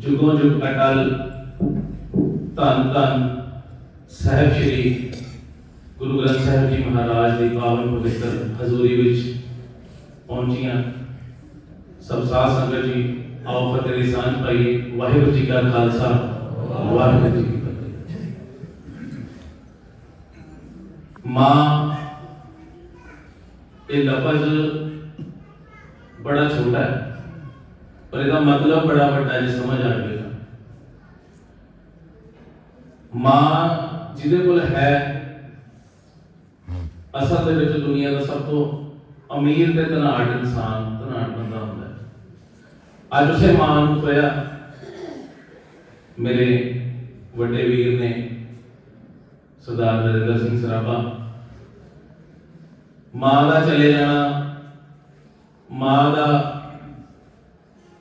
ਜੁਗੋਂ ਜੁਗ ਅਟਲ, ਧੰਨ ਧੰਨ ਸਾਹਿਬ ਸ੍ਰੀ ਗੁਰੂ ਗ੍ਰੰਥ ਸਾਹਿਬ ਜੀ ਮਹਾਰਾਜ ਦੀ ਪਾਵਨ ਪਵਿੱਤਰ ਹਜ਼ੂਰੀ ਵਿੱਚ ਪਹੁੰਚੀਆਂ। ਸਭ ਸਾਧ ਸੰਗਤ ਜੀ, ਆਓ ਫਤਿਹ ਦੀ ਸਾਂਝ ਪਾਈਏ। ਵਾਹਿਗੁਰੂ ਜੀ ਕਾ ਖਾਲਸਾ, ਵਾਹਿਗੁਰੂ ਜੀ ਕੀ ਫਤਿਹ। ਮਾਂ, ਇਹ ਲਫ਼ਜ਼ ਬੜਾ ਛੋਟਾ ਹੈ। ਪਰ ਇਹਦਾ ਮਤਲਬ ਬੜਾ ਵੱਡਾ ਹੈ ਸਮਝ ਆ ਜਾਵੇਗਾ ਮਾਂ ਜਿਹਦੇ ਕੋਲ ਹੈ, ਅਸਲ ਦੇ ਵਿੱਚ ਦੁਨੀਆ ਦਾ ਸਭ ਤੋਂ ਅਮੀਰ ਤੇ ਧਨਾੜ ਇਨਸਾਨ, ਧਨਾੜ ਬੰਦਾ ਹੁੰਦਾ ਹੈ। ਅੱਜ ਉਸੇ ਮਾਂ ਨੂੰ ਖੋਇਆ। ਮੇਰੇ ਵੱਡੇ ਵੀਰ ਨੇ, ਸਰਦਾਰ ਨਰਿੰਦਰ ਸਿੰਘ ਸਰਾਭਾ। ਮਾਂ ਦਾ ਚਲੇ ਜਾਣਾ, ਮਾਂ ਦਾ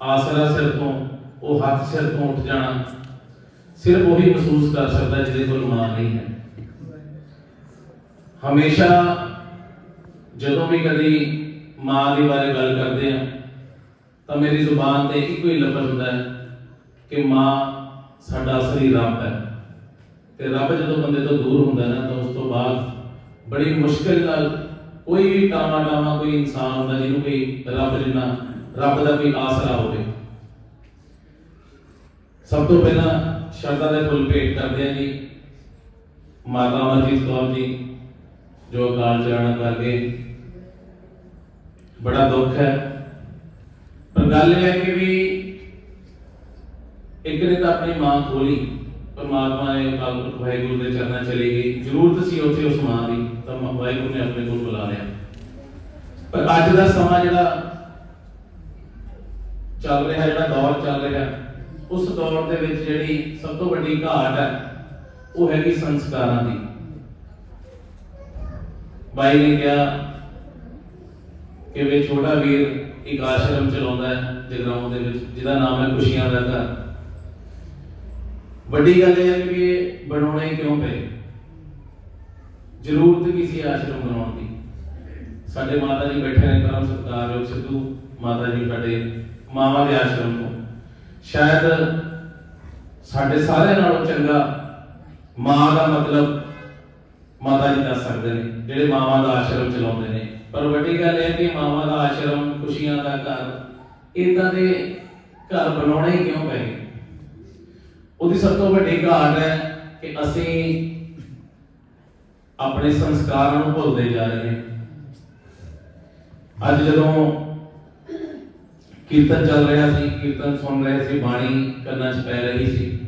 ਆਸਰਾ ਸਿਰ ਤੋਂ, ਉਹ ਹੱਥ ਸਿਰ ਤੋਂ ਉੱਠ ਜਾਣਾ, ਸਿਰਫ ਉਹੀ ਮਹਿਸੂਸ ਕਰ ਸਕਦਾ ਜਿਹਦੇ ਕੋਲ ਮਾਂ ਨਹੀਂ ਹੈ। ਹਮੇਸ਼ਾ ਜਦੋਂ ਵੀ ਕਦੀ ਮਾਂ ਦੇ ਬਾਰੇ ਗੱਲ ਕਰਦੇ ਆ ਤਾਂ ਮੇਰੀ ਜ਼ੁਬਾਨ ਤੇ ਇੱਕੋ ਹੀ ਲਫ਼ਜ਼ ਹੁੰਦਾ ਹੈ ਕਿ ਮਾਂ ਸਾਡਾ ਅਸਲੀ ਰੱਬ ਹੈ। ਤੇ ਰੱਬ ਜਦੋਂ ਬੰਦੇ ਤੋਂ ਦੂਰ ਹੁੰਦਾ ਨਾ, ਤਾਂ ਉਸ ਤੋਂ ਬਾਅਦ ਬੜੀ ਮੁਸ਼ਕਿਲ ਨਾਲ ਕੋਈ ਵੀ ਟਾਮਾ ਟਾਮਾ ਕੋਈ ਇਨਸਾਨ ਹੁੰਦਾ ਜਿਹਨੂੰ ਕੋਈ ਰੱਬ ਜਿੰਨਾ ਰੱਬ ਦਾ ਕੋਈ ਆਸਰਾ ਹੋਵੇ। ਸਭ ਤੋਂ ਪਹਿਲਾਂ ਸ਼ਰਧਾ ਦੇ ਫੁੱਲ ਭੇਟ ਕਰਦੇ ਆ ਜੀ। ਮਾਤਾ ਅਮਰਜੀਤ ਕੌਰ ਜੀ, ਜੋ ਅਕਾਲ ਚਲਾਣਾ ਕਰ ਗਏ। ਬੜਾ ਦੁੱਖ ਹੈ। ਪਰ ਗੱਲ ਇਹ ਹੈ ਕਿ ਵੀ ਇੱਕ ਨੇ ਤਾਂ ਆਪਣੀ ਮਾਂ ਖੋਲੀ। ਪਰਮਾਤਮਾ ਨੇ ਅਕਾਲ ਵਾਹਿਗੁਰੂ ਦੇ ਚਰਨਾਂ ਚਲੇ ਗਈ। ਜ਼ਰੂਰਤ ਸੀ ਉੱਥੇ ਉਸ ਮਾਂ ਦੀ, ਤਾਂ ਵਾਹਿਗੁਰੂ ਨੇ ਆਪਣੇ ਕੋਲ ਬੁਲਾ ਲਿਆ। ਪਰ ਅੱਜ ਦਾ ਸਮਾਂ ਜਿਹੜਾ ਚੱਲ ਰਿਹਾ ਜਿਹੜਾ ਦੌਰ ਚੱਲ ਰਿਹਾ, ਉਸ ਦੌਰ ਦੇ ਵਿੱਚ ਜਿਹੜੀ ਸਭ ਤੋਂ ਵੱਡੀ ਘਾਟ ਹੈ, ਉਹ ਹੈਗੀ ਸੰਸਕਾਰਾਂ ਦੀ। ਬਾਈ ਨੇ ਕਿਹਾ ਕਿ ਵੀ ਛੋਟਾ ਵੀਰ ਇੱਕ ਆਸ਼ਰਮ ਚਲਾਉਂਦਾ ਹੈ, ਜਗਰਾਉਂ ਦੇ ਵਿੱਚ, ਜਿਹਦਾ ਨਾਮ ਹੈ ਖੁਸ਼ੀਆਂ ਦਾ ਘਰ। ਵੱਡੀ ਗੱਲ ਇਹ ਹੈ ਕਿ ਇਹ ਬਣਾਉਣੇ ਕਿਉਂ ਪਏ? ਜ਼ਰੂਰਤ ਕਿਸੇ ਆਸ਼ਰਮ ਬਣਾਉਣ ਦੀ? ਸਾਡੇ ਮਾਤਾ ਜੀ ਬੈਠੇ ਨੇ, ਕਰਮ ਸਤਿਕਾਰਯੋਗ ਸਿੱਧੂ ਮਾਤਾ ਜੀ, ਸਾਡੇ ਮਾਵਾਂ ਦੇ ਆਸ਼ਰਮ ਤੋਂ। ਸ਼ਾਇਦ ਸਾਡੇ ਸਾਰਿਆਂ ਨਾਲੋਂ ਚੰਗਾ ਮਾਂ ਦਾ ਮਤਲਬ ਮਾਤਾ ਜੀ ਦੱਸ ਸਕਦੇ ਨੇ, ਜਿਹੜੇ ਮਾਵਾਂ ਦਾ ਆਸ਼ਰਮ ਚਲਾਉਂਦੇ ਨੇ। ਪਰ ਵੱਡੀ ਗੱਲ ਇਹ ਕਿ ਮਾਵਾਂ ਦਾ ਆਸ਼ਰਮ ਖੁਸ਼ੀਆਂ ਦਾ ਘਰ ਇਦਾਂ ਦੇ ਘਰ ਬਣਾਉਣੇ ਕਿਉਂ ਪਏ? ਉਹਦੀ ਸਭ ਤੋਂ ਵੱਡੀ ਘਾਟ ਹੈ ਕਿ ਅਸੀਂ ਆਪਣੇ ਸੰਸਕਾਰਾਂ ਨੂੰ ਭੁੱਲਦੇ ਜਾ ਰਹੇ ਹਾਂ। ਅੱਜ ਜਦੋਂ ਕੀਰਤਨ ਚੱਲ ਰਿਹਾ ਸੀ, ਕੀਰਤਨ ਸੁਣ ਰਹੇ ਸੀ, ਬਾਣੀ ਕੰਨਾਂ 'ਚ ਪੈ ਰਹੀ ਸੀ।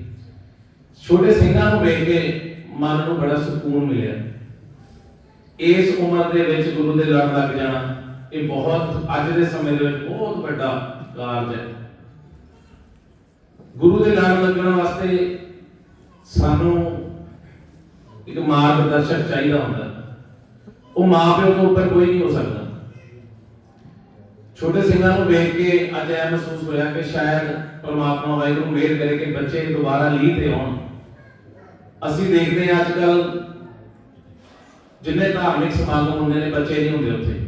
ਛੋਟੇ ਸਿੰਘਾਂ ਨੂੰ ਵੇਖ ਕੇ ਮਨ ਨੂੰ ਬੜਾ ਸਕੂਨ ਮਿਲਿਆ। ਇਸ ਉਮਰ ਦੇ ਵਿੱਚ ਗੁਰੂ ਦੇ ਲੜ ਲੱਗ ਜਾਣਾ, ਇਹ ਬਹੁਤ ਅੱਜ ਦੇ ਸਮੇਂ ਦੇ ਵਿੱਚ ਬਹੁਤ ਵੱਡਾ ਕਾਰਜ ਹੈ। ਗੁਰੂ ਦੇ ਲੜ ਲੱਗਣ ਵਾਸਤੇ ਸਾਨੂੰ ਇੱਕ ਮਾਰਗਦਰਸ਼ਕ ਚਾਹੀਦਾ ਹੁੰਦਾ। ਉਹ ਮਾਪਿਓ ਤੋਂ ਉੱਪਰ ਕੋਈ ਨਹੀਂ ਹੋ ਸਕਦਾ। ਛੋਟੇ ਸਿੰਘਾਂ ਨੂੰ ਵੇਖ ਕੇ ਅੱਜ ਇਹ ਮਹਿਸੂਸ ਹੋਇਆ ਕਿ ਸ਼ਾਇਦ ਪਰਮਾਤਮਾ ਵਾਹਿਗੁਰੂ ਮਿਹਰ ਕਰੇ ਕਿ ਬੱਚੇ ਦੁਬਾਰਾ ਲੀਹ ਤੇ ਆਉਣ। ਅਸੀਂ ਦੇਖਦੇ ਹਾਂ ਅੱਜ ਕੱਲ ਜਿੰਨੇ ਧਾਰਮਿਕ ਸਮਾਗਮ ਹੁੰਦੇ ਨੇ, ਬੱਚੇ ਨਹੀਂ ਹੁੰਦੇ ਉੱਥੇ।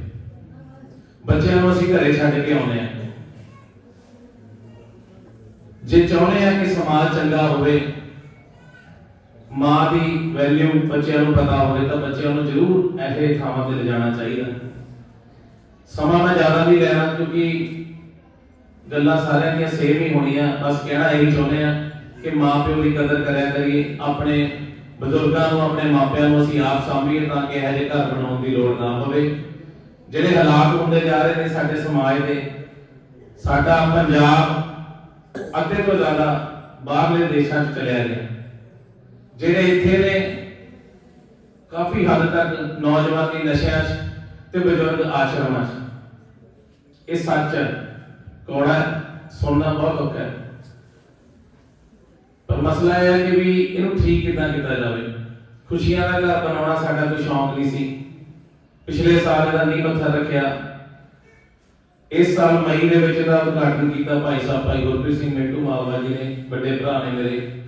ਬੱਚਿਆਂ ਨੂੰ ਅਸੀਂ ਘਰੇ ਛੱਡ ਕੇ ਆਉਂਦੇ ਆ ਜੇ ਚਾਹੁੰਦੇ ਆ ਕਿ ਸਮਾਜ ਚੰਗਾ ਹੋਵੇ, ਮਾਂ ਦੀ ਵੈਲਿਊ ਬੱਚਿਆਂ ਨੂੰ ਪਤਾ ਹੋਵੇ, ਤਾਂ ਬੱਚਿਆਂ ਨੂੰ ਜ਼ਰੂਰ ਇਹੋ ਥਾਵਾਂ ਤੇ ਲਿਜਾਣਾ ਚਾਹੀਦਾ। ਸਮਾਂ ਮੈਂ ਜ਼ਿਆਦਾ ਨਹੀਂ ਲੈਣਾ ਕਿਉਂਕਿ ਗੱਲਾਂ ਸਾਰਿਆਂ ਦੀਆਂ ਸੇਮ ਹੀ ਹੋਣੀਆਂ। ਬਸ ਕਹਿਣਾ ਇਹੀ ਚਾਹੁੰਦੇ ਆ ਕਿ ਮਾਪਿਓ ਦੀ ਕਦਰ ਕਰਿਆ ਕਰੀਏ। ਆਪਣੇ ਬਜ਼ੁਰਗਾਂ ਨੂੰ, ਆਪਣੇ ਮਾਪਿਆਂ ਨੂੰ ਅਸੀਂ ਆਪ ਸਾਂਭੀਏ ਤਾਂ ਕਿ ਇਹੋ ਜਿਹੇ ਘਰ ਬਣਾਉਣ ਦੀ ਲੋੜ ਨਾ ਪਵੇ। ਜਿਹੜੇ ਹਾਲਾਤ ਹੁੰਦੇ ਜਾ ਰਹੇ ਨੇ ਸਾਡੇ ਸਮਾਜ ਦੇ, ਸਾਡਾ ਪੰਜਾਬ ਅੱਧੇ ਤੋਂ ਜ਼ਿਆਦਾ ਬਾਹਰਲੇ ਦੇਸ਼ਾਂ 'ਚ ਚਲਿਆ ਗਿਆ ਜਿਹੜੇ ਇੱਥੇ ਨੇ, ਕਾਫੀ ਹੱਦ ਤੱਕ ਨੌਜਵਾਨੀ ਨਸ਼ਿਆਂ 'ਚ ਤੇ ਬਜ਼ੁਰਗ ਆਸ਼ਰਮਾਂ 'ਚ ਇਹ ਸੱਚ ਹੈ ਕੌੜਾ ਸੁਣਨਾ ਬਹੁਤ ਔਖਾ ਹੈ। ਪਰ ਮਸਲਾ ਇਹ ਹੈ ਕਿ ਵੀ ਇਹਨੂੰ ਠੀਕ ਕਿੱਦਾਂ ਕੀਤਾ ਜਾਵੇ। ਖੁਸ਼ੀਆਂ ਦਾ ਘਰ ਬਣਾਉਣਾ ਸਾਡਾ ਕੋਈ ਸ਼ੌਂਕ ਨਹੀਂ ਸੀ। ਪਿਛਲੇ ਸਾਲ ਇਹਦਾ ਨੀਂਹ ਪੱਥਰ ਰੱਖਿਆ। ਇਸ ਸਾਲ ਮਈ ਦੇ ਵਿੱਚ ਇਹਦਾ ਉਦਘਾਟਨ ਕੀਤਾ ਭਾਈ ਸਾਹਿਬ ਭਾਈ ਗੁਰਪ੍ਰੀਤ ਸਿੰਘ ਮਿੰਟੂ ਮਾਲਵਾ ਜੀ ਨੇ, ਵੱਡੇ ਭਰਾ ਨੇ ਮੇਰੇ।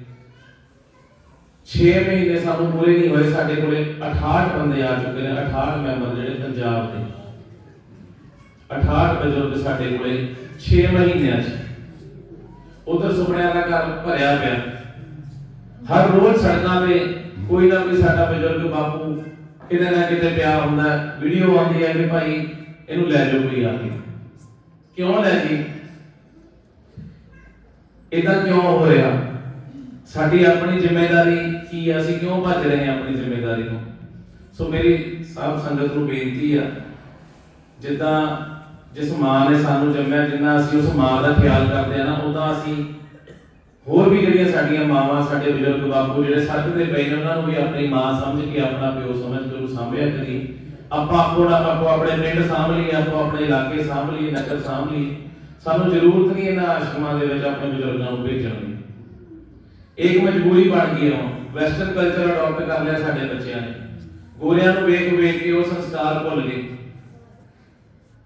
6 ਮਹੀਨੇ ਸਾਨੂੰ ਪੂਰੇ ਨਹੀਂ ਹੋਏ, ਸਾਡੇ ਕੋਲੇ 68 ਬੰਦੇ ਆ ਚੁੱਕੇ ਨੇ 68 ਮੈਂਬਰ ਜਿਹੜੇ ਪੰਜਾਬ ਦੇ। 68 ਬਜ਼ੁਰਗ ਸਾਡੇ ਕੋਲੇ 6 ਮਹੀਨਿਆਂ 'ਚ। ਉਧਰ ਸੁਪਨਿਆਂ ਦਾ ਘਰ ਭਰਿਆ ਪਿਆ। ਹਰ ਰੋਜ਼ ਸੜਕਾਂ ਤੇ ਕੋਈ ਨਾ ਕੋਈ ਸਾਡਾ ਬਜ਼ੁਰਗ ਬਾਪੂ ਕਿਤੇ ਨਾ ਕਿਤੇ ਪਿਆ ਹੁੰਦਾ, ਵੀਡੀਓ ਆਉਂਦੀ ਹੈ ਕਿ ਭਾਈ ਇਹਨੂੰ ਲੈ ਜਾਓ ਕੋਈ ਆ ਕੇ। ਕਿਉਂ ਲੈ ਜੀ? ਇਦਾਂ ਕਿਉਂ ਹੋ ਰਿਹਾ? ਸਾਡੀ ਆਪਣੀ ਜ਼ਿੰਮੇਵਾਰੀ ਕੀ ਹੈ ਅਸੀਂ ਕਿਉਂ ਭੱਜ ਰਹੇ ਹਾਂ ਆਪਣੀ ਜ਼ਿੰਮੇਵਾਰੀ ਤੋਂ ਸੋ ਮੇਰੀ ਸਾਧ ਸੰਗਤ ਨੂੰ ਬੇਨਤੀ ਆ, ਜਿੱਦਾਂ ਜਿਸ ਮਾਂ ਨੇ ਸਾਨੂੰ ਜੰਮਿਆ, ਜਿੰਨਾ ਅਸੀਂ ਉਸ ਮਾਂ ਦਾ ਖਿਆਲ ਕਰਦੇ ਆ ਨਾ, ਉਹਦਾ ਅਸੀਂ ਹੋਰ ਵੀ ਜਿਹੜੀਆਂ ਸਾਡੀਆਂ ਮਾਵਾਂ, ਸਾਡੇ ਬਜ਼ੁਰਗ ਬਾਪੂ ਜਿਹੜੇ ਸੱਤ ਦੇ ਪਏ ਨੇ, ਉਹਨਾਂ ਨੂੰ ਵੀ ਆਪਣੀ ਮਾਂ ਸਮਝ ਕੇ, ਆਪਣਾ ਪਿਓ ਸਮਝ ਕੇ, ਉਹਨੂੰ ਸਾਂਭਿਆ ਕਰੀ। ਆਪਾਂ ਆਪਣਾ ਆਪੋ ਆਪਣੇ ਪਿੰਡ ਸਾਂਭ ਲਈਏ, ਆਪੋ ਆਪਣੇ ਇਲਾਕੇ ਸਾਂਭ ਲਈਏ, ਨਗਰ ਸਾਂਭ ਲਈਏ। ਸਾਨੂੰ ਜ਼ਰੂਰਤ ਨਹੀਂ ਇਹਨਾਂ ਆਸ਼ਰਮਾਂ ਦੇ ਵਿੱਚ ਆਪਣੇ ਬਜ਼ੁਰਗਾਂ ਨੂੰ ਭੇਜਣ ਦੀ। ਇੱਕ ਮਜਬੂਰੀ ਬਣ ਗਈ ਹੈ ਵੈਸਟਰਨ ਕਲਚਰ ਅਡਾਪਟ ਕਰ ਲਿਆ ਸਾਡੇ ਬੱਚਿਆਂ ਨੇ। ਗੋਰਿਆਂ ਨੂੰ ਵੇਖ ਵੇਖ ਕੇ ਉਹ ਸੰਸਕਾਰ ਭੁੱਲ ਗਏ।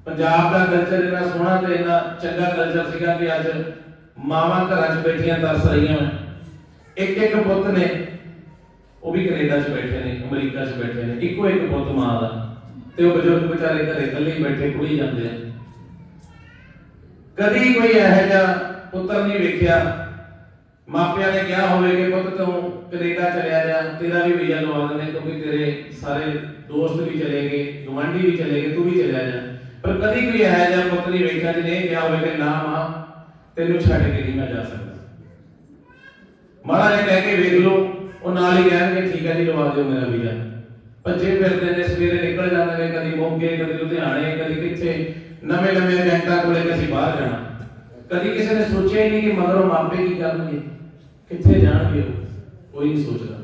ਪੰਜਾਬ ਦਾ ਕਲਚਰ ਇੰਨਾ ਸੋਹਣਾ ਤੇ ਇੰਨਾ ਚੰਗਾ ਕਲਚਰ ਸੀਗਾ ਕਿ ਅੱਜ ਮਾਵਾਂ ਘਰਾਂ 'ਚ ਬੈਠੀਆਂ ਤਰਸ ਰਹੀਆਂ ਇੱਕ ਇੱਕ ਪੁੱਤ ਨੇ, ਉਹ ਵੀ ਕੈਨੇਡਾ 'ਚ ਬੈਠੇ ਨੇ, ਅਮਰੀਕਾ 'ਚ ਬੈਠੇ ਨੇ। ਇੱਕੋ ਇੱਕ ਪੁੱਤ ਮਾਂ ਦਾ। ਤੇ ਉਹ ਬਜ਼ੁਰਗ ਵਿਚਾਰੇ ਘਰੇ ਇਕੱਲੇ ਹੀ ਬੈਠੇ, ਕੁੜੀ ਜਾਂਦੇ ਆ ਕਦੀ ਕੋਈ ਇਹੋ ਜਿਹਾ ਪੁੱਤਰ ਨਹੀਂ ਵੇਖਿਆ ਮਾਪਿਆਂ ਨੇ ਕਿਹਾ ਹੋਵੇ ਕਿ ਪੁੱਤ ਤੂੰ ਕੈਨੇਡਾ ਚਲਿਆ ਜਾ, ਤੇਰਾ ਵੀ ਵੀਜ਼ਾ ਲਵਾ ਦਿੰਦੇ ਕਿਉਂਕਿ ਤੇਰੇ ਸਾਰੇ ਦੋਸਤ ਵੀ ਚਲੇ ਗਏ ਗਵਾਂਢੀ ਵੀ ਚਲੇ ਗਏ, ਤੂੰ ਵੀ ਚਲਿਆ ਜਾ। ਪਰ ਕਦੀ ਕੋਈ ਇਹੋ ਜਿਹਾ ਪੁੱਤ ਨਹੀਂ ਵੇਖਿਆ ਜਿਹਨੇ ਇਹ ਕਿਹਾ ਹੋਵੇ ਕਿ ਨਾ ਮਾਂ, ਤੈਨੂੰ ਛੱਡ ਕੇ ਨਹੀਂ ਮੈਂ ਜਾ ਸਕਦਾ। ਮਾੜਾ ਜਿਹਾ ਕਹਿ ਕੇ ਵੇਖ ਲਓ, ਉਹ ਨਾਲ ਹੀ ਕਹਿਣਗੇ, ਠੀਕ ਹੈ ਜੀ, ਲਵਾ ਦਿਓ ਮੇਰਾ ਵੀਜ਼ਾ। ਭੱਜੇ ਫਿਰਦੇ ਨੇ, ਸਵੇਰੇ ਨਿਕਲ ਜਾਂਦੇ ਨੇ, ਕਦੀ ਮੋਗੇ ਕਦੀ ਲੁਧਿਆਣੇ, ਕਦੀ ਕਿੱਥੇ ਨਵੇਂ ਨਵੇਂ ਏਜੰਟਾਂ ਕੋਲੇ ਕਿ ਅਸੀਂ ਬਾਹਰ ਜਾਣਾ। ਕਦੀ ਕਿਸੇ ਨੇ ਸੋਚਿਆ ਹੀ ਨਹੀਂ ਕਿ ਮਗਰੋਂ ਮਾਪੇ ਕੀ ਕਰਨਗੇ। ਕਿੱਥੇ ਜਾਣਗੇ ਕੋਈ ਨਹੀਂ ਸੋਚਦਾ।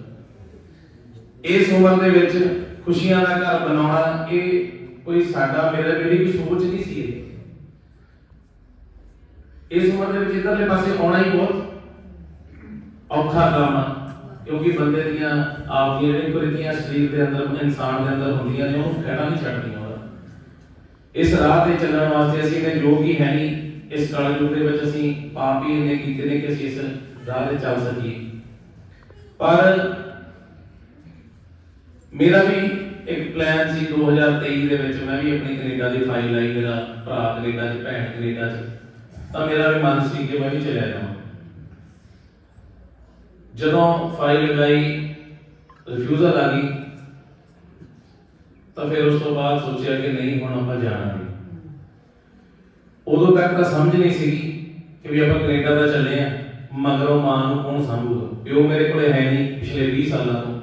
ਇਸ ਉਮਰ ਦੇ ਵਿੱਚ ਖੁਸ਼ੀਆਂ ਦਾ ਘਰ ਬਣਾਉਣਾ, ਇਹ ਕੋਈ ਸਾਡਾ ਮੇਰੇ, ਮੇਰੀ ਕੋਈ ਸੋਚ ਨਹੀਂ ਸੀ ਇਸ ਉਮਰ ਦੇ ਵਿੱਚ ਇਧਰਲੇ ਪਾਸੇ ਆਉਣਾ ਹੀ ਬਹੁਤ ਔਖਾ ਕੰਮ ਆ, ਕਿਉਂਕਿ ਬੰਦੇ ਦੀਆਂ, ਆਪ ਦੀਆਂ ਜਿਹੜੀਆਂ ਕੁਰੀਤੀਆਂ ਸਰੀਰ ਦੇ ਅੰਦਰ, ਇਨਸਾਨ ਦੇ ਅੰਦਰ ਹੁੰਦੀਆਂ ਨੇ ਉਹਨੂੰ ਕਹਿਣਾ ਨਹੀਂ ਛੱਡਦੀਆਂ ਇਸ ਰਾਹ ਤੇ ਚੱਲਣ ਵਾਸਤੇ ਅਸੀਂ ਨੇ ਯੋਗ ਹੀ ਹੈ ਨਹੀਂ। ਇਸ ਕਲਯੁਗ ਦੇ ਵਿੱਚ ਅਸੀਂ ਪਾਪ ਹੀ ਇੰਨੇ ਕੀਤੇ ਨੇ ਕਿ ਅਸੀਂ ਇਸ ਰਾਹ ਤੇ ਚੱਲ ਸਕੀਏ ਪਰ ਮੇਰਾ ਵੀ ਇੱਕ ਪਲਾਨ ਸੀ 2023 ਦੇ ਵਿੱਚ। ਮੈਂ ਵੀ ਆਪਣੀ ਕੈਨੇਡਾ ਦੀ ਫਾਈਲ ਆਈ ਮੇਰਾ ਭਰਾ ਕੈਨੇਡਾ 'ਚ, ਭੈਣ ਕੈਨੇਡਾ 'ਚ। ਤਾਂ ਮੇਰਾ ਵੀ ਮਨ ਸੀ ਕਿ ਮੈਂ ਵੀ ਚਲਿਆ ਜਾਵਾਂ। ਜਦੋਂ ਫਾਈਲ ਲਗਾਈ ਰਿਫਿਊਜ਼ਲ ਆ ਗਈ, ਤਾਂ ਫਿਰ ਉਸ ਤੋਂ ਬਾਅਦ ਸੋਚਿਆ ਕਿ ਨਹੀਂ, ਹੁਣ ਆਪਾਂ ਜਾਣਾ ਨਹੀਂ। ਉਦੋਂ ਤੱਕ ਤਾਂ ਸਮਝ ਨਹੀਂ ਸੀਗੀ ਕਿ ਵੀ ਆਪਾਂ ਕੈਨੇਡਾ ਦਾ ਚੱਲੇ ਆ। ਮਗਰੋਂ ਮਾਂ ਨੂੰ ਕੌਣ ਸੰਭੂਗਾ? ਪਿਓ ਮੇਰੇ ਕੋਲੇ ਹੈ ਨਹੀਂ ਪਿਛਲੇ 20 ਸਾਲਾਂ ਤੋਂ।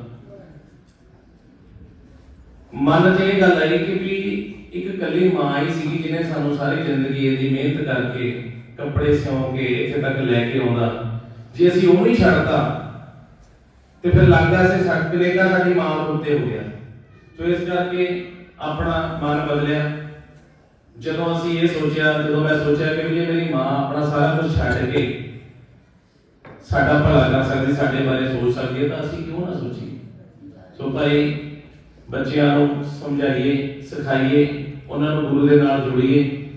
ਮਨ 'ਚ ਇਹ ਗੱਲ ਆਈ ਕਿ ਵੀ ਇੱਕ ਕੱਲੀ ਮਾਂ ਹੀ ਸੀਗੀ ਜਿਹਨੇ ਸਾਨੂੰ ਸਾਰੀ ਜ਼ਿੰਦਗੀ ਇਹਦੀ ਮਿਹਨਤ ਕਰਕੇ ਕੱਪੜੇ ਸਿਉਂ ਕੇ ਇੱਥੇ ਤੱਕ ਲੈ ਕੇ ਆਉਂਦਾ। ਜੇ ਅਸੀਂ ਉਹ ਨਹੀਂ ਛੱਡਤਾ, ਤੇ ਫਿਰ ਲੱਗਦਾ ਸੀ ਸਾਡ ਕੈਨੇਡਾ ਸਾਡੀ ਮਾਂ ਉੱਤੇ ਹੋ ਗਿਆ। ਸੋ ਇਸ ਕਰਕੇ ਆਪਣਾ ਮਨ ਬਦਲਿਆ। ਜਦੋਂ ਅਸੀਂ ਇਹ ਸੋਚਿਆ, ਜਦੋਂ ਮੈਂ ਸੋਚਿਆ ਕਿ ਵੀ ਮੇਰੀ ਮਾਂ ਆਪਣਾ ਸਾਰਾ ਕੁਝ ਛੱਡ ਕੇ ਸਾਡਾ ਭਲਾ ਕਰ ਸਕਦੀ ਸਾਡੇ ਬਾਰੇ ਸੋਚ ਸਕਦੀ ਹੈ ਤਾਂ ਅਸੀਂ ਕਿਉਂ ਨਾ ਸੋਚੀਏ? ਸੋ ਭਾਈ, ਬੱਚਿਆਂ ਨੂੰ ਸਮਝਾਈਏ, ਸਿਖਾਈਏ, ਉਹਨਾਂ ਨੂੰ ਗੁਰੂ ਦੇ ਨਾਲ ਜੋੜੀਏ।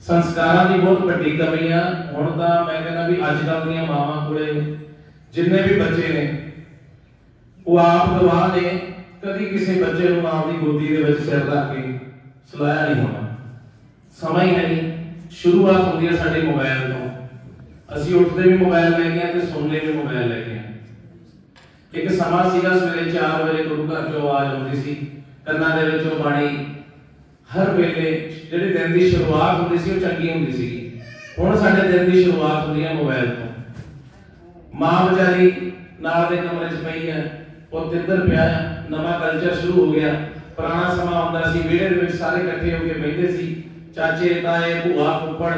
ਸੰਸਕਾਰਾਂ ਦੀ ਬਹੁਤ ਵੱਡੀ ਕਮੀ ਆ। ਹੁਣ ਤਾਂ ਮੈਂ ਕਹਿੰਦਾ ਵੀ ਅੱਜ ਕੱਲ੍ਹ ਦੀਆਂ ਮਾਵਾਂ ਕੋਲੇ ਜਿੰਨੇ ਵੀ ਬੱਚੇ ਨੇ, ਉਹ ਆਪ ਗਵਾਹ ਨੇ। ਕਦੀ ਕਿਸੇ ਬੱਚੇ ਨੂੰ ਮਾਂ ਦੀ ਗੋਦੀ ਦੇ ਵਿੱਚ ਸਿਰ ਰੱਖ ਕੇ ਸਲਾਇਆ ਨਹੀਂ ਹੋਣਾ। ਸਮਾਂ ਹੀ ਹੈ ਨਹੀਂ। ਸ਼ੁਰੂਆਤ ਹੁੰਦੀ ਹੈ ਸਾਡੇ ਮੋਬਾਈਲ ਤੋਂ। ਅਸੀਂ ਉੱਠਦੇ ਵੀ ਮੋਬਾਈਲ ਲੈ ਕੇ ਆ ਤੇ ਸੌਂਦੇ ਵੀ ਮੋਬਾਈਲ ਲੈ ਕੇ ਆ ਇੱਕ ਸਮਾਂ ਸੀਗਾ ਸਵੇਰੇ 4 ਵਜੇ ਗੁਰੂ ਘਰ ਚੋਂ ਆਵਾਜ਼ ਆਉਂਦੀ ਸੀ, ਕੰਨਾਂ ਦੇ ਵਿੱਚੋਂ ਬਾਣੀ। ਹਰ ਵੇਲੇ ਜਿਹੜੇ ਦਿਨ ਦੀ ਸ਼ੁਰੂਆਤ ਹੁੰਦੀ ਸੀ, ਉਹ ਚੰਗੀ ਹੁੰਦੀ ਸੀ ਹੁਣ ਸਾਡੇ ਦਿਨ ਦੀ ਸ਼ੁਰੂਆਤ ਹੁੰਦੀ ਹੈ ਮੋਬਾਈਲ ਤੋਂ। ਮਾਂ ਵਿਚਾਰੀ ਨਾਲ ਦੇ ਕਮਰੇ 'ਚ ਪਈ ਹੈ, ਉਹ ਤਿੰਦਰ ਪਿਆ ਨਵਾਂ ਕਲਚਰ ਸ਼ੁਰੂ ਹੋ ਗਿਆ। ਪੁਰਾਣਾ ਸਮਾਂ ਹੁੰਦਾ ਸੀ, ਵਿਹੜੇ ਦੇ ਵਿੱਚ ਸਾਰੇ ਇਕੱਠੇ ਹੋ ਕੇ ਬੈਠਦੇ ਸੀ। ਚਾਚੇ, ਤਾਏ, ਭੂਆ, ਫੁੱਫੜ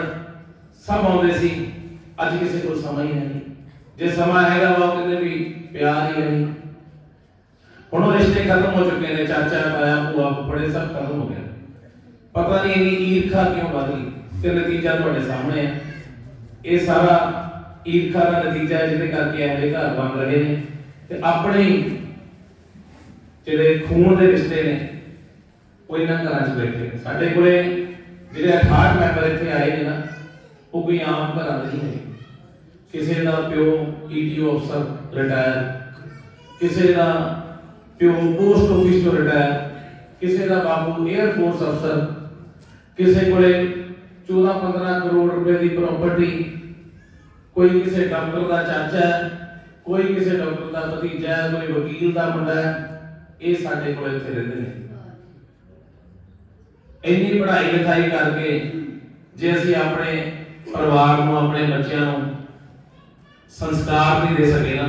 ਸਭ ਆਉਂਦੇ ਸੀ। ਅੱਜ ਕਿਸੇ ਕੋਲ ਸਮਾਂ ਹੀ ਨਹੀਂ। ਜੇ ਸਮਾਂ ਹੈਗਾ ਉਹ ਕਹਿੰਦੇ ਵੀ ਪਿਆਰ ਹੀ ਨਹੀਂ। ਹੁਣ ਰਿਸ਼ਤੇ ਖਤਮ ਹੋ ਚੁੱਕੇ ਨੇ, ਚਾਚਾ, ਤਾਇਆ, ਭੂਆ, ਫੁੱਫੜੇ, ਸਭ ਖਤਮ ਹੋ ਗਿਆ ਪਤਾ ਨਹੀਂ ਇੰਨੀ ਈਰਖਾ ਕਿਉਂ ਵਧ ਤੇ ਨਤੀਜਾ ਤੁਹਾਡੇ ਸਾਹਮਣੇ ਹੈ ਇਹ ਸਾਰਾ ਈਰਖਾ ਦਾ ਨਤੀਜਾ ਜਿਹਦੇ ਕਰਕੇ ਇਹੋ ਘਰ ਬਣ ਰਹੇ ਨੇ। ਤੇ ਆਪਣੇ ਜਿਹੜੇ ਖੂਨ ਦੇ ਰਿਸ਼ਤੇ ਨੇ, ਉਹ ਇਹਨਾਂ ਘਰਾਂ 'ਚ ਬੈਠੇ ਨੇ। ਸਾਡੇ ਕੋਲੇ ਜਿਹੜੇ 68 ਮੈਂਬਰ ਇੱਥੇ ਆਏ ਨੇ ਨਾ, ਉਹ ਕੋਈ ਆਮ ਘਰਾਂ ਦੇ ਨਹੀਂ ਹੈ ਕਿਸੇ ਦਾ ਪਿਓ ਈਡੀਓ ਅਫਸਰ ਰਿਟਾਇਰ ਕਿਸੇ ਦਾ ਪਿਓ ਪੋਸਟ ਆਫਿਸ ਤੋਂ ਰਿਟਾਇਰ ਕਿਸੇ ਦਾ ਬਾਪੂ 에ਅਰ ਫੋਰਸ ਅਫਸਰ ਕਿਸੇ ਕੋਲੇ 14 15 ਕਰੋੜ ਰੁਪਏ ਦੀ ਪ੍ਰਾਪਰਟੀ ਕੋਈ ਕਿਸੇ ਡਾਕਟਰ ਦਾ ਚਾਚਾ ਹੈ, ਕੋਈ ਕਿਸੇ ਡਾਕਟਰ ਦਾ ਭਤੀਜਾ ਹੈ, ਕੋਈ ਵਕੀਲ ਦਾ ਮੁੰਡਾ ਹੈ, ਇਹ ਸਾਡੇ ਕੋਲ ਇੱਥੇ ਰਹਿੰਦੇ ਨੇ। ਇੰਨੀ ਪੜ੍ਹਾਈ ਲਿਖਾਈ ਕਰਕੇ ਜੇ ਅਸੀਂ ਆਪਣੇ ਪਰਿਵਾਰ ਨੂੰ, ਆਪਣੇ ਬੱਚਿਆਂ ਨੂੰ ਸੰਸਕਾਰ ਨਹੀਂ ਦੇ ਸਕੇ ਨਾ,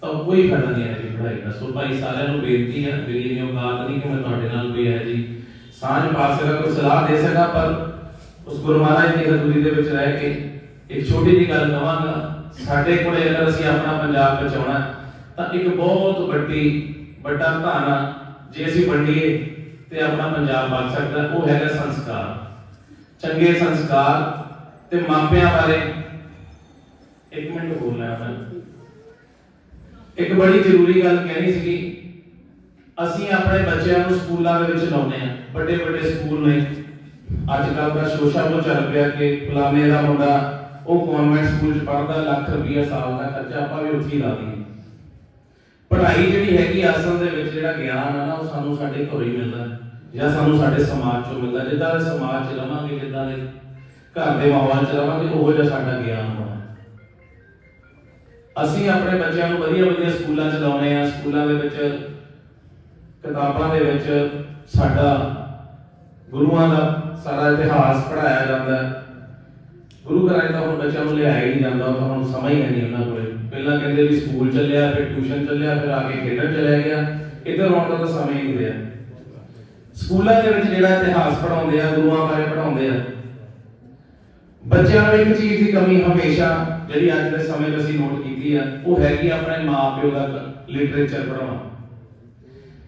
ਤਾਂ ਕੋਈ ਫਾਇਦਾ ਨਹੀਂ ਹੈ ਜੀ ਪੜ੍ਹਾਈ ਦਾ। ਸੋ ਭਾਈ ਸਾਰਿਆਂ ਨੂੰ ਬੇਨਤੀ ਹੈ, ਮੇਰੀ ਇਹ ਔਕਾਤ ਨਹੀਂ ਕਿ ਮੈਂ ਤੁਹਾਡੇ ਨਾਲ ਕੋਈ ਹੈ ਜੀ। ਸਾਂਝ ਪਾ ਸਕਾਂ ਕੋਈ ਸਲਾਹ ਦੇ ਸਕਾਂ ਪਰ ਉਸ ਗੁਰੂ ਮਹਾਰਾਜ ਦੀ ਹਜ਼ੂਰੀ ਦੇ ਵਿੱਚ ਰਹਿ ਕੇ ਇੱਕ ਛੋਟੀ ਜਿਹੀ ਗੱਲ ਕਵਾਂਗਾ, ਸਾਡੇ ਕੋਲੇ ਅਗਰ ਅਸੀਂ ਆਪਣਾ ਪੰਜਾਬ ਬਚਾਉਣਾ, ਤਾਂ ਇੱਕ ਬਹੁਤ ਵੱਡੀ, ਵੱਡਾ ਧਾਨਾ ਜੇ ਅਸੀਂ ਵੰਡੀਏ ਤੇ ਆਪਣਾ ਪੰਜਾਬ ਬਚ ਸਕਦਾ, ਉਹ ਹੈਗਾ ਸੰਸਕਾਰ। ਚੰਗੇ ਸੰਸਕਾਰ ਤੇ ਮਾਪਿਆਂ ਬਾਰੇ ਇੱਕ ਮਿੰਟ ਬੋਲਣਾ ਮੈਂ ਇੱਕ ਬੜੀ ਜ਼ਰੂਰੀ ਗੱਲ ਕਹਿਣੀ ਸੀਗੀ, ਅਸੀਂ ਆਪਣੇ ਬੱਚਿਆਂ ਨੂੰ ਸਕੂਲਾਂ ਦੇ ਵਿੱਚ ਲਾਉਂਦੇ ਆ ਵੱਡੇ ਵੱਡੇ ਸਕੂਲ ਨੇ। ਅੱਜ ਕੱਲ੍ਹ ਦਾ ਸ਼ੋਸ਼ਾ ਉਹ ਚੱਲ ਪਿਆ ਕਿ ਫਲਾਣੇ ਦਾ ਮੁੰਡਾ, ਉਹ ਕਨਵੈਂਟ ਸਕੂਲ ਚ ਪੜ੍ਹਦਾ, ਲੱਖ ਰੁਪਈਆ ਸਾਲ ਦਾ ਖਰਚਾ ਆਪਾਂ ਵੀ ਉੱਥੇ ਹੀ ਲਾ ਦਈਏ। ਪੜ੍ਹਾਈ ਜਿਹੜੀ ਹੈਗੀ ਆ ਦੇ ਵਿੱਚ ਜਿਹੜਾ ਗਿਆਨ ਆ ਨਾ, ਉਹ ਸਾਨੂੰ ਸਾਡੇ ਘਰੋਂ ਹੀ ਮਿਲਦਾ ਜਾਂ ਸਾਨੂੰ ਸਾਡੇ ਸਮਾਜ ਚੋਂ ਮਿਲਦਾ ਜਿੱਦਾਂ ਦੇ ਸਮਾਜ ਚ ਰਵਾਂਗੇ, ਜਿੱਦਾਂ ਦੇ ਘਰ ਦੇ ਮਾਹੌਲ ਚ ਰਵਾਂਗੇ, ਉਹੋ ਜਿਹਾ ਸਾਡਾ ਗਿਆਨ ਹੋਣਾ ਅਸੀਂ ਆਪਣੇ ਬੱਚਿਆਂ ਨੂੰ ਵਧੀਆ ਵਧੀਆ ਸਕੂਲਾਂ ਚ ਲਾਉਨੇ ਆ, ਸਕੂਲਾਂ ਦੇ ਵਿੱਚ, ਕਿਤਾਬਾਂ ਦੇ ਵਿੱਚ ਸਾਡਾ ਗੁਰੂਆਂ ਦਾ ਸਾਰਾ ਇਤਿਹਾਸ ਪੜਾਇਆ ਜਾਂਦਾ ਹੈ। ਗੁਰੂ ਘਰਾਂ 'ਚ ਹੁਣ ਬੱਚਿਆਂ ਨੂੰ ਲਿਆਇਆ ਹੀ ਜਾਂਦਾ, ਉਹ ਹੁਣ ਸਮਾਂ ਹੀ ਹੈ ਨਹੀਂ ਉਹਨਾਂ ਕੋਲੇ। ਪਹਿਲਾਂ ਕਹਿੰਦੇ ਵੀ ਸਕੂਲ ਚੱਲਿਆ, ਫਿਰ ਟਿਊਸ਼ਨ ਚੱਲਿਆ, ਫਿਰ ਆ ਕੇ ਖੇਡਣ ਚਲਿਆ ਗਿਆ। ਇੱਧਰ ਆਉਣ ਦਾ ਤਾਂ ਸਮਾਂ ਹੀ ਨਹੀਂ ਰਿਹਾ। ਸਕੂਲਾਂ ਦੇ ਵਿੱਚ ਜਿਹੜਾ ਇਤਿਹਾਸ ਪੜਾਉਂਦੇ ਆ, ਗੁਰੂਆਂ ਬਾਰੇ ਪੜਾਉਂਦੇ ਆ, ਬੱਚਿਆਂ ਨੂੰ ਇੱਕ ਚੀਜ਼ ਦੀ ਕਮੀ ਹਮੇਸ਼ਾ ਜਿਹੜੀ ਅੱਜ ਦੇ ਸਮੇਂ 'ਚ ਅਸੀਂ ਨੋਟ ਕੀਤੀ ਆ, ਉਹ ਹੈਗੀ ਆਪਣੇ ਮਾਪਿਓ ਦਾ ਲਿਟਰੇਚਰ ਪੜਾਉਣਾ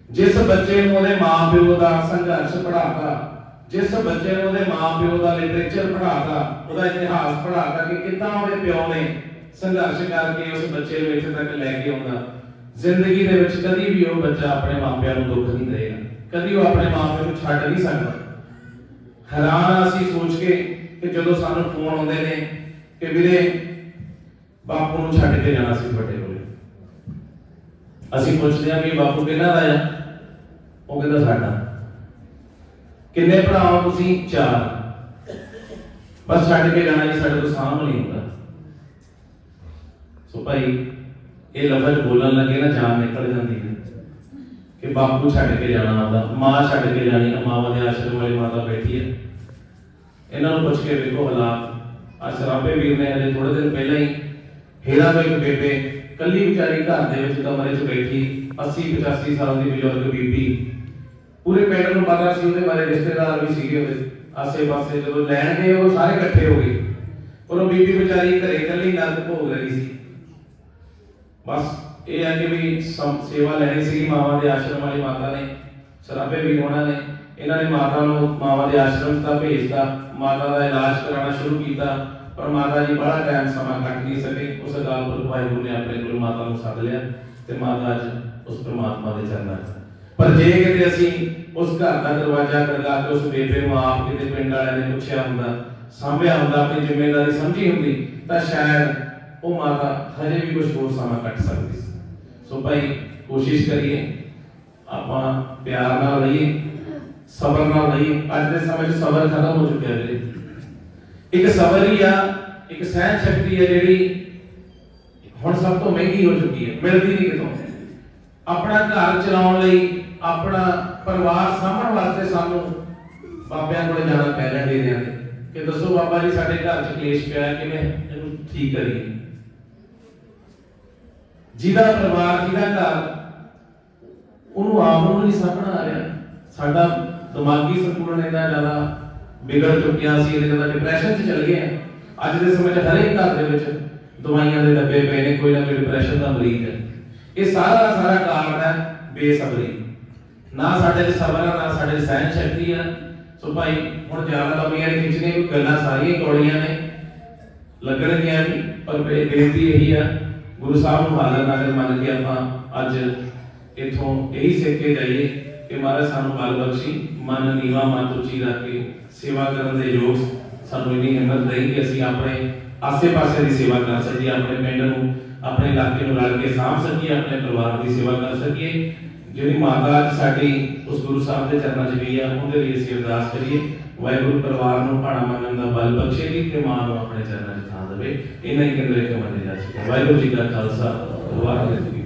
ਜਿਸ ਬੱਚੇ ਨੂੰ ਉਹਦੇ ਮਾਪਿਓ ਦਾ ਸੰਘਰਸ਼ ਪੜਾਤਾ ਜਿਸ ਬੱਚੇ ਨੂੰ ਉਹਦੇ ਮਾਪਿਓ ਦਾ ਲਿਟਰੇਚਰ ਪੜਾਤਾ ਉਹਦਾ ਇਤਿਹਾਸ ਪੜਾਤਾ ਕਿ ਕਿੱਦਾਂ ਉਹਦੇ ਪਿਓ ਨੇ ਸੰਘਰਸ਼ ਕਰਕੇ ਉਸ ਬੱਚੇ ਨੂੰ ਇੱਥੇ ਤੱਕ ਲੈ ਕੇ ਆਉਂਦਾ। ਜ਼ਿੰਦਗੀ ਦੇ ਵਿੱਚ ਕਦੀ ਵੀ ਉਹ ਬੱਚਾ ਆਪਣੇ ਮਾਪਿਆਂ ਨੂੰ ਦੁੱਖ ਨਹੀਂ ਦੇਗਾ ਕਦੀ ਉਹ ਆਪਣੇ ਮਾਪਿਆਂ ਨੂੰ ਛੱਡ ਨਹੀਂ ਸਕਦਾ। ਹੈਰਾਨ ਅਸੀਂ ਸੋਚ ਕੇ ਕਿ ਜਦੋਂ ਸਾਨੂੰ ਫੋਨ ਆਉਂਦੇ ਨੇ ਕਿ ਵੀਰੇ ਬਾਪੂ ਨੂੰ ਛੱਡ ਕੇ ਜਾਣਾ ਸੀ ਵੱਡੇ ਕੋਲੇ। ਅਸੀਂ ਪੁੱਛਦੇ ਹਾਂ ਕਿ ਬਾਪੂ ਕਿਹਨਾਂ ਦਾ ਆ? ਉਹ ਕਹਿੰਦਾ ਸਾਡਾ। ਕਿੰਨੇ ਭਰਾ ਹੋ ਤੁਸੀਂ? ਚਾਰ। ਬਸ ਛੱਡ ਕੇ ਜਾਣਾ ਜੀ, ਸਾਡੇ ਤੋਂ ਸਾਂਭ ਨਹੀਂ ਹੁੰਦਾ। ਸੋ ਭਾਈ, ਇਹ ਲਫ਼ਜ਼ ਬੋਲਣ ਲੱਗੇ ਨਾ ਜਾਨ ਨਿਕਲ ਜਾਂਦੀ ਹੈ। ਕਿ ਬਾਪੂ ਛੱਡ ਕੇ ਜਾਣਾ ਆਉਂਦਾ ਮਾਂ ਛੱਡ ਕੇ ਜਾਣੀ ਮਾਵਾਂ ਦੇ ਆਸ਼ਰਮ ਵਾਲੀ ਮਾਤਾ ਬੈਠੀ ਹੈ। ਇਹਨਾਂ ਨੂੰ ਪੁੱਛ ਕੇ ਵੇਖੋ ਹਾਲਾਤ। ਆ ਸ਼ਰਾਬੇ ਵੀਰ ਨੇ ਹਲੇ ਥੋੜੇ ਦਿਨ ਪਹਿਲਾਂ ਹੀ ਹੀਰਾ ਤੋਂ ਬੇਬੇ ਕੱਲੀ ਵਿਚਾਰੀ ਘਰ ਦੇ ਵਿੱਚ ਕਮਰੇ 'ਚ ਬੈਠੀ 80 85 ਸਾਲ ਦੀ ਬਜ਼ੁਰਗ ਬੀਬੀ। ਪੂਰੇ ਪਿੰਡ ਨੂੰ ਪਤਾ ਸੀ, ਉਹਦੇ ਬਾਰੇ ਰਿਸ਼ਤੇਦਾਰ ਵੀ ਸੀਗੇ ਉਹਦੇ। ਆਸੇ-ਪਾਸੇ ਜਦੋਂ ਲੈਣ ਗਏ, ਉਹ ਸਾਰੇ ਇਕੱਠੇ ਹੋ ਗਏ। ਪਰ ਉਹ ਬੀਬੀ ਵਿਚਾਰੀ ਘਰੇ ਇਕੱਲੀ ਨਰਕ ਭੋਗ ਰਹੀ ਸੀ। ਬਸ ਇਹ ਆ ਕਿ ਵੀ ਸੇਵਾ ਲੈਣੀ ਸੀ ਮਾਵਾਂ ਦੇ ਆਸ਼ਰਮ ਵਾਲੀ ਮਾਤਾ ਨੇ, ਸਰਾਬੇ ਵੀ ਉਹਨਾਂ ਨੇ। ਇਹਨਾਂ ਨੇ ਮਾਤਾ ਨੂੰ, ਮਾਵਾਂ ਦੇ ਆਸ਼ਰਮ ਤੱਕ ਭੇਜਤਾ, ਮਾਤਾ ਦਾ ਇਲਾਜ ਕਰਾਉਣਾ ਸ਼ੁਰੂ ਕੀਤਾ। ਪਰ ਮਾਤਾ ਜੀ ਬੜਾ ਟਾਈਮ ਸਮਾਂ ਕੱਟ ਨਹੀਂ ਸਕੇ। ਉਸ ਅਕਾਲ ਪੁਰਖ ਵਾਹਿਗੁਰੂ ਨੇ ਆਪਣੇ ਕੋਲ ਮਾਤਾ ਨੂੰ ਸੱਦ ਲਿਆ ਤੇ ਮਾਤਾ ਅੱਜ ਉਸ ਪ੍ਰਮਾਤਮਾ ਦੇ ਚਰਨਾਂ 'ਚ। ਪਰ ਜੇ ਕਿਤੇ ਅਸੀਂ ਉਸ ਘਰ ਦਾ ਦਰਵਾਜ਼ਾ ਖੜਕਾ ਕੇ ਉਸ ਬੇਬੇ ਨੂੰ ਆਪ ਕਿਤੇ ਪਿੰਡ ਵਾਲਿਆਂ ਨੇ ਪੁੱਛਿਆ ਹੁੰਦਾ, ਸਾਂਭਿਆ ਹੁੰਦਾ, ਆਪਣੀ ਜ਼ਿੰਮੇਵਾਰੀ ਸਮਝੀ ਹੁੰਦੀ, ਤਾਂ ਸ਼ਾਇਦ ਉਹ ਮਾਤਾ ਹਜੇ ਵੀ ਕੁਝ ਹੋਰ ਸਮਾਂ ਕੱਟ ਸਕਦੀ ਸੀ। ਸੋ ਭਾਈ, ਕੋਸ਼ਿਸ਼ ਕਰੀਏ, ਆਪਾਂ ਪਿਆਰ ਨਾਲ ਰਹੀਏ, ਸਬਰ ਨਾਲ ਰਹੀਏ। ਅੱਜ ਦੇ ਸਮੇਂ 'ਚ ਸਬਰ ਖਤਮ ਹੋ ਚੁੱਕਿਆ ਵੀਰੇ। ਇੱਕ ਸਬਰ ਆ ਇੱਕ ਸਹਿਨ ਸ਼ਕਤੀ ਹੈ ਜਿਹੜੀ ਹੁਣ ਸਭ ਤੋਂ ਮਹਿੰਗੀ ਹੋ ਚੁੱਕੀ ਹੈ ਮਿਲਦੀ ਨਹੀਂ ਕਿਤੋਂ। ਆਪਣਾ ਘਰ ਚਲਾਉਣ ਲਈ ਆਪਣਾ ਪਰਿਵਾਰ ਸਾਂਭਣ ਵਾਸਤੇ ਸਾਨੂੰ ਬਾਬਿਆਂ ਕੋਲ ਜਾਣਾ ਪੈ ਰਿਹਾ ਡੇਰਿਆਂ ਦੇ ਕਿ ਦੱਸੋ ਬਾਬਾ ਜੀ ਸਾਡੇ ਘਰ 'ਚ ਕਲੇਸ਼ ਪਿਆ ਹੈ, ਕਿਵੇਂ ਇਹਨੂੰ ਠੀਕ ਕਰੀਏ? ਜਿਹਦਾ ਪਰਿਵਾਰ ਜਿਹਦਾ ਘਰ ਉਹਨੂੰ ਆਪ ਨੂੰ ਨਹੀਂ ਸਾਹਮਣਾ ਆ ਰਿਹਾ। ਸਾਡਾ ਦਿਮਾਗੀ ਸੰਤੁਲਨ ਇੰਨਾ ਜ਼ਿਆਦਾ ਵਿਗੜ ਚੁੱਕਿਆ ਸੀ, ਇਹਦੇ ਨਾਲ ਡਿਪਰੈਸ਼ਨ 'ਚ ਚਲ ਗਏ ਆ। ਅੱਜ ਦੇ ਸਮੇਂ 'ਚ ਹਰੇਕ ਘਰ ਦੇ ਵਿੱਚ ਦਵਾਈਆਂ ਦੇ ਡੱਬੇ ਪਏ ਨੇ, ਕੋਈ ਨਾ ਕੋਈ ਡਿਪਰੈਸ਼ਨ ਦਾ ਮਰੀਜ਼ ਹੈ। ਇਹ ਸਾਰਾ ਦਾ ਸਾਰਾ ਕਾਰਨ ਹੈ ਬੇਸਬਰੀ। ਨਾ ਸਾਡੇ 'ਚ ਸਬਰ ਹੈ ਨਾ ਸਾਡੇ 'ਚ ਸਹਿਨ ਸ਼ਕਤੀ ਹੈ ਸੋ ਭਾਈ, ਹੁਣ ਜ਼ਿਆਦਾ ਲੰਮੀਆਂ ਨਹੀਂ ਖਿੱਚਣੇ ਕੋਈ ਗੱਲਾਂ ਸਾਰੀਆਂ ਕੌੜੀਆਂ ਨੇ। ਲੱਗਣਗੀਆਂ ਵੀ, ਪਰ ਬੇ- ਬੇਨਤੀ ਇਹੀ ਆ, ਗੁਰੂ ਸਾਹਿਬ ਨੂੰ ਹਾਜ਼ਰ ਨਾਜ਼ਰ ਮੰਨ ਕੇ ਆਪਾਂ ਅੱਜ ਇਥੋਂ ਇਹੀ ਸਿੱਖ ਕੇ ਜਾਈਏ। ਕਿ ਮਹਾਰਾਜ ਸਾਨੂੰ ਬਲ ਬਖਸ਼ੀ, ਮਨ ਨੀਵਾ ਮਨ ਉੱਚੀ ਰੱਖ ਕੇ ਸੇਵਾ ਕਰਨ ਦੇ ਯੋਗ ਸਾਨੂੰ ਇੰਨੀ ਹਿੰਮਤ ਦੇਈ ਕਿ ਅਸੀਂ ਆਪਣੇ ਆਸੇ-ਪਾਸੇ ਦੀ ਸੇਵਾ ਕਰ ਸਕੀਏ, ਆਪਣੇ ਪਿੰਡ ਨੂੰ, ਆਪਣੇ ਇਲਾਕੇ ਨੂੰ ਰਲ ਕੇ ਸਾਂਭ ਸਕੀਏ, ਆਪਣੇ ਪਰਿਵਾਰ ਦੀ ਸੇਵਾ ਕਰ ਸਕੀਏ। ਜਿਹੜੀ ਮਾਤਾ ਸਾਡੀ ਉਸ ਗੁਰੂ ਸਾਹਿਬ ਦੇ ਚਰਨਾਂ 'ਚ ਗਈ ਆ, ਉਹਦੇ ਲਈ ਅਸੀਂ ਅਰਦਾਸ ਕਰੀਏ, ਵਾਹਿਗੁਰੂ ਪਰਿਵਾਰ ਨੂੰ ਭਾਣਾ ਮੰਨਣ ਦਾ ਬਲ ਬਖਸ਼ੇਗੀ ਤੇ ਮਾਂ ਨੂੰ ਆਪਣੇ ਚਰਨਾਂ 'ਚ ਥਾਂ ਦੇਵੇ। ਇਹਨਾਂ ਹੀ ਕਹਿੰਦੇ ਕਿ ਜਾ ਸਕੇ ਵਾਹਿਗੁਰੂ ਜੀ ਕਾ ਖਾਲਸਾ, ਵਾਹਿਗੁਰੂ